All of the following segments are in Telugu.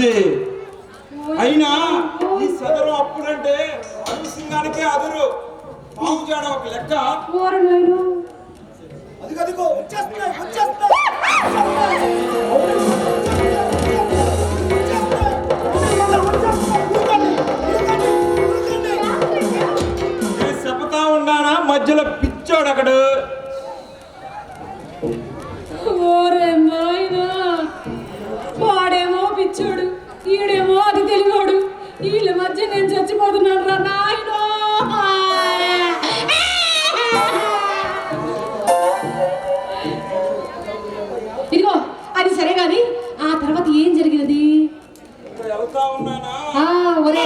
తప్పిద్ది అయినా ఈ సదరు అప్పుడంటే అడుగు సింగానికే అదురు. ఆవు జాడ ఒక లెక్క. వచ్చేస్తున్నాయి వచ్చేస్తున్నాయి. ఉన్నానా? మధ్యలో పిచ్చోడు అక్కడు ఓరే నాయనా వాడేమో పిచ్చోడు ఈడేమో అది తెలివాడు వీళ్ళ మధ్య నేను చచ్చిపోతున్నాను రా నాయనో. ఇదిగో అది సరే గాని ఆ తర్వాత ఏం జరిగినది? వెళ్తా ఉన్నానా? ఒరే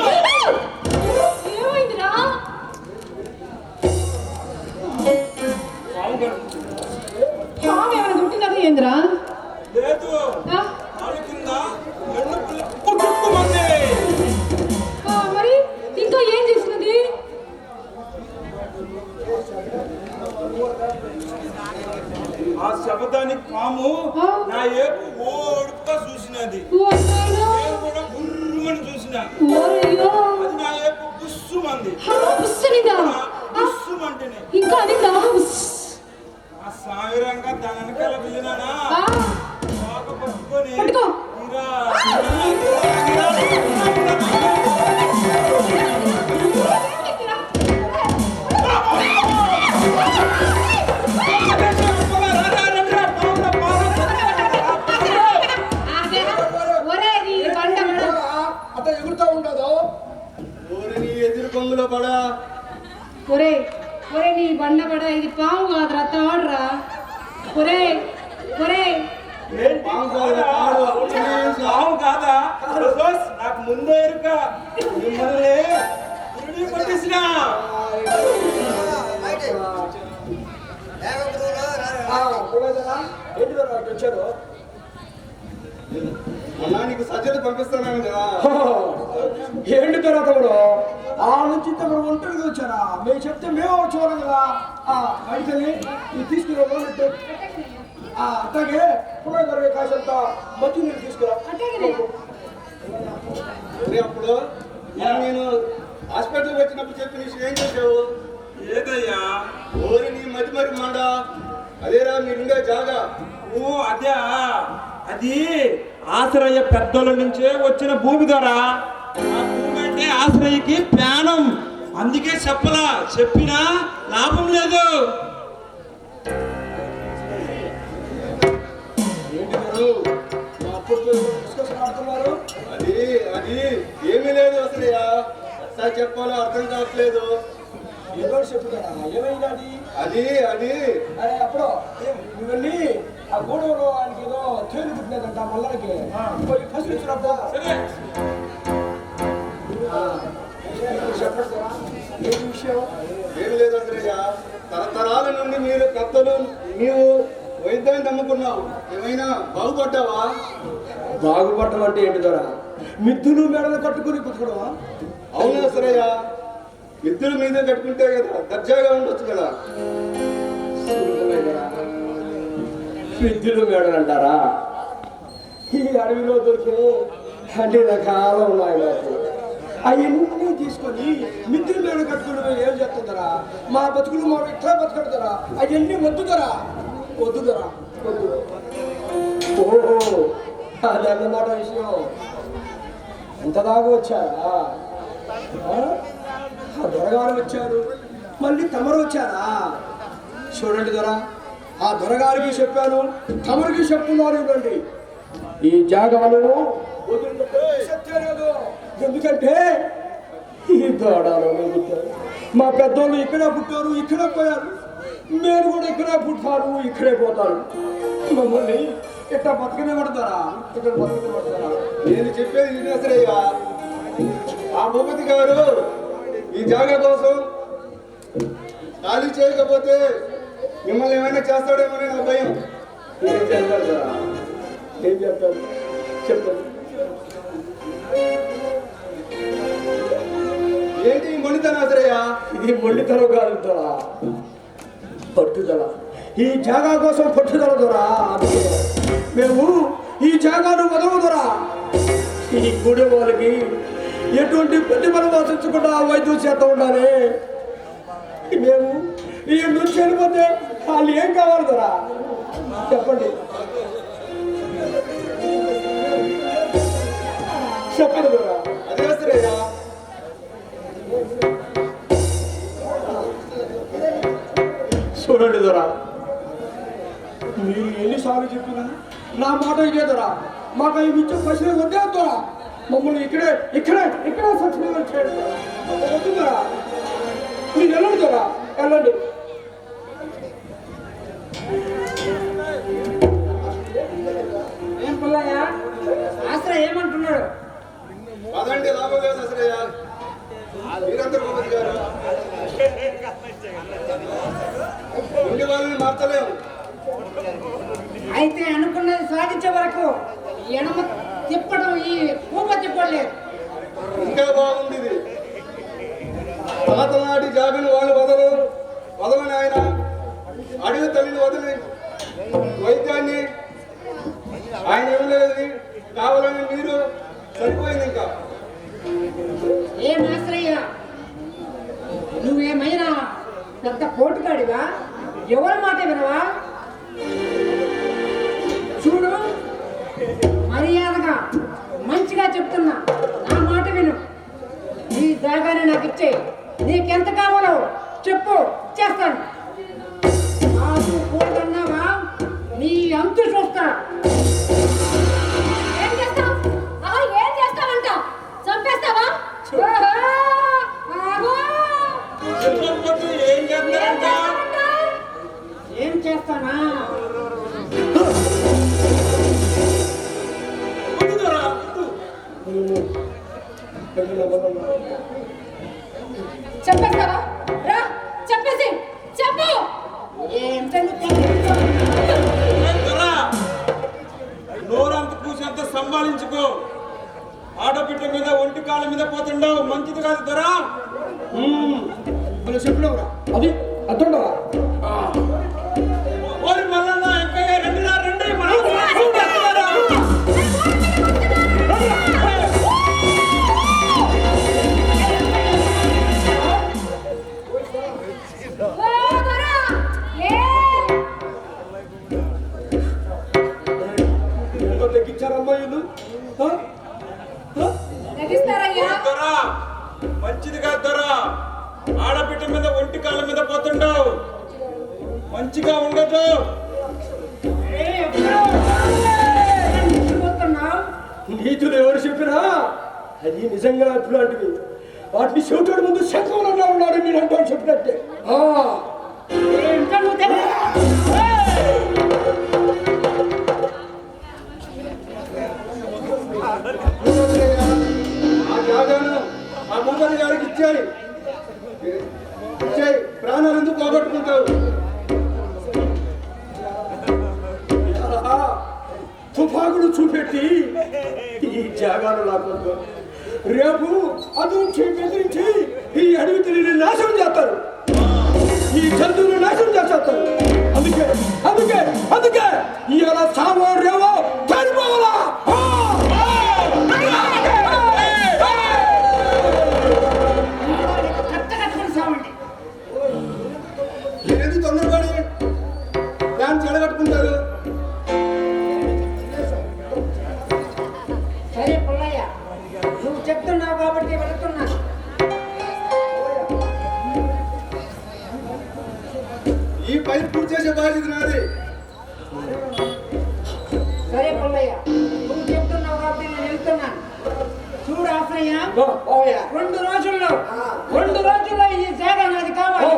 ఆ శబ్దానికి పాము. నా ఏపు ఓడుగా చూసినది. కూడా గుర్రుమని చూసిన. అది నా ఏపు బుస్సుమంది. బుస్సుమంటేనే. ఇంకా. ఆ సాగరంగా దాని వెనకాల వెళ్ళినానా ఎదురు కొంగులో పడా ఒరేయ్, ఒరేయ్, నీ బండ బడ ఇది పాము కాదురా తాడురా ఒరే ఒరే ఏంటి? పాము కాదురా, తాడు. పాము కాదా దోస్, నాకు ముందే ఎరుక మిమ్మల్ని ఉరిడి కొట్టేసినా ఏంటి వారు అటు వచ్చారు అన్నా నీకు సజ్జలు పంపిస్తున్నాను కదా. ఏంటి కదా తమ్ముడు? ఆ నుంచి తమరు ఒంటరిగా వచ్చారా మేము చెప్తే మేము వచ్చేవాళ్ళం కదా. ఆ బయటని ఇది ఆ అట్లాగే పునర్గర్భ కాసంత మంచి నీళ్ళు తీసుకురా. అప్పుడు నేను హాస్పిటల్కి వచ్చినప్పుడు చెప్పిన విషయం ఏం చేసావు ఏదయ్యా? ఓరి నీ మతి మరి మండ. అదేరా మీరుండే జాగా. ఓ అదే అది ఆశ్రయ పెద్దల నుంచే వచ్చిన భూమి ద్వారా ఆ భూమి అంటే ఆశ్రయకి ప్రాణం. అందుకే చెప్పలా చెప్పినా లాభం లేదు. అది అది ఏమీ లేదు అసలు చెప్పాలో అర్థం కావట్లేదు. ఏదో చెప్పుతారా ఏమైంది అది అది. అది అరే అప్పుడు వెళ్ళి ఆ గూడెంలో ఆయనకి ఏదో తేలి పుట్టినదంట మల్లరికి పోయి ఫస్ట్ ఇచ్చినప్పుడు సరే. ఏమి విషయం ఏమి లేదు అంద్రయ్య తరతరాల నుండి మీరు కత్తలు నీవు వైద్యాన్ని నమ్ముకున్నావు. ఏమైనా బాగుపడ్డావా? బాగుపడటం అంటే ఏంటి ధర మిద్దులు మెడలు కట్టుకుని బతకడమా? అవునా సరయ్య ఇద్దరు మీద కట్టుకుంటే కదా దర్జాగా ఉండొచ్చు కదా. ఇద్దరు మేడలు అంటారా ఈ అడవిలో దొరికిన అన్ని రకాలు ఉన్నాయి నాకు అవన్నీ తీసుకొని మిద్దుల మేడ కట్టుకుని ఏం చేస్తుందరా? మా బతుకులు మా ఇట్లా బతుకడతారా? అవన్నీ వద్దుదరా? వద్దుదరా? వద్దు. ఓహో అదన్నమాట విషయం. ఎంత దాకా వచ్చారా? ఆ? దొరగారు వచ్చారు. మళ్ళీ తమరు వచ్చారా? చూడండి దొర ఆ దొరగారికి చెప్పాను తమరికి చెప్తున్నారు ఇవ్వండి. ఈ జాగాలను ఎందుకంటే ఈ దోడాలు మా పెద్దోళ్ళు ఇక్కడే పుట్టారు ఇక్కడే పోయారు. మీరు కూడా ఇక్కడే పుట్టారు ఇక్కడే పోతారు మమ్మల్ని ఇట్లా బతకనే పడతారా? ఇక్కడ బతకనే పడతారా? నేను చెప్పేది వినేసరయ్యా. ఆ భూపతి గారు ఈ జాగా కోసం ఖాళీ చేయకపోతే మిమ్మల్ని ఏమైనా చేస్తాడేమో నా భయం. ఏం చేస్తారు దొరా ఏం చేస్తారు చెప్పండి ఏంటి ఈ మొండితనం ఆశ్రయ్య ఇది మొండితనం కాదు దొరా పట్టుదల. ఈ జాగా కోసం పట్టుదల దొరా. మేము ఈ జాగాను వదలము దొరా. ఈ గుడి వాళ్ళకి ఎటువంటి ప్రతిఫలం ఆశించకుండా వైద్యం చేస్తూ ఉండాలి. మేము ఈ నుంచి వెళ్ళిపోతే వాళ్ళు ఏం కావాలి కదా? చెప్పండి. చెప్పండి దొరా అదే ఆశ్రయ్య చూడండి దొరా. మీరు ఎన్నిసార్లు చెప్పినా నా మాట ఇదే దొరా. మాకు ఈ ఇచ్చే పసిరే వద్దే దొరా. మమ్మల్ని ఇక్కడే ఇక్కడే ఇక్కడే సత్యనారాయణ చేయండి. మీరు వెళ్ళండి దొరా వెళ్ళండి. ఏం పుల్లయ్య? ఆశ్రయ ఏమంటున్నాడు? పదండి లాభం లేదు ఆశ్రయ్య మీరందరూ గారు. ఉండి వాళ్ళని మార్చలేము. అయితే అనుకున్నది సాధించే వరకు ఎడమ తిప్పడం ఈ పూప తిప్పలేదు ఇంకా బాగుంది ఇది. పాతనాటి జాబిని వాళ్ళు వదలు వదలని ఆయన అడవి తల్లిని వదిలి వైద్యాన్ని ఆయన ఇవ్వలేదు కావాలని మీరు సరిపోయింది ఇంకా. ఏం ఆశ్రయ నువ్వేమైనా పెద్ద పోటుగాడివా ఎవరి మాట వినవా? చెప్తున్నా. మంచిగా చెప్తున్నా. నా మాట విను. నీ జాగాని నాకు ఇచ్చే నీకెంత కావాలో చెప్పు. చేస్తాను. నాకు నీ అంతు చూస్తా. చంపేస్తావా రా చంపేసి చెప్పు. దొరా, నోరంత కూసంత సంభాళించుకో. ఆడబిడ్డ మీద ఒంటి కాళ్ళ మీద పోతుండవు. మంచిది కాదు దొరా మనం చెప్పినవరా అది అర్థండరా మంచిగా ఉండదు నీతులు ఎవరు చెప్పినా? అది నిజంగా అట్లాంటివి వాటిని చెవిటోడి ముందు శంఖంలో ఉన్నాడు మీరు అంటూ చెప్పినట్టే. ఆ. ఏంటో గారికి ఇచ్చాయి. ఇచ్చాయి. ప్రాణాలు ఎందుకు పోగొట్టుకుంటావు తుఫాగులు చూపెట్టి ఈ జాగాను లాక్కొద్దు రేపు అదుంచి బెదిరించి ఈ అడవి తెలియని నాశనం చేస్తారు. ఈ జంతువులు నాశనం చేస్తారు. అందుకే అందుకే అందుకే ఇవాళ సావో రేవో చనిపోవాలా? ఆ! తొందరపడి? దాన్ని చెడగట్టుకుంటారు. పని పూర్తి చేసే బాధ్యత నాది. సరే పుల్లయ్య నువ్వు చెప్తున్నావు కాబట్టి నేను వెళ్తున్నాను. చూడు ఆశ్రయ ఓ, ఓయా. రెండు రోజుల్లో రెండు రోజుల్లో ఈ జాగ నాది కావాలి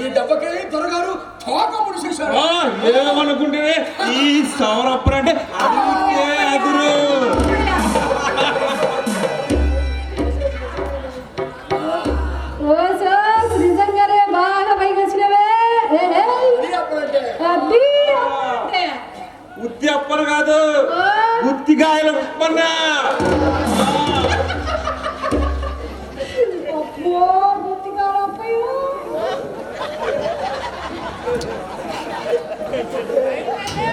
ఈ దెబ్బకి దొరగారు తోక ముడిసేశారు ఏమనుకుంటే ఈ సౌరప్పుడు అంటే అదురు. ఉత్తి అప్పరు కాదు ఉత్తిగాయల ఉప్పన్నా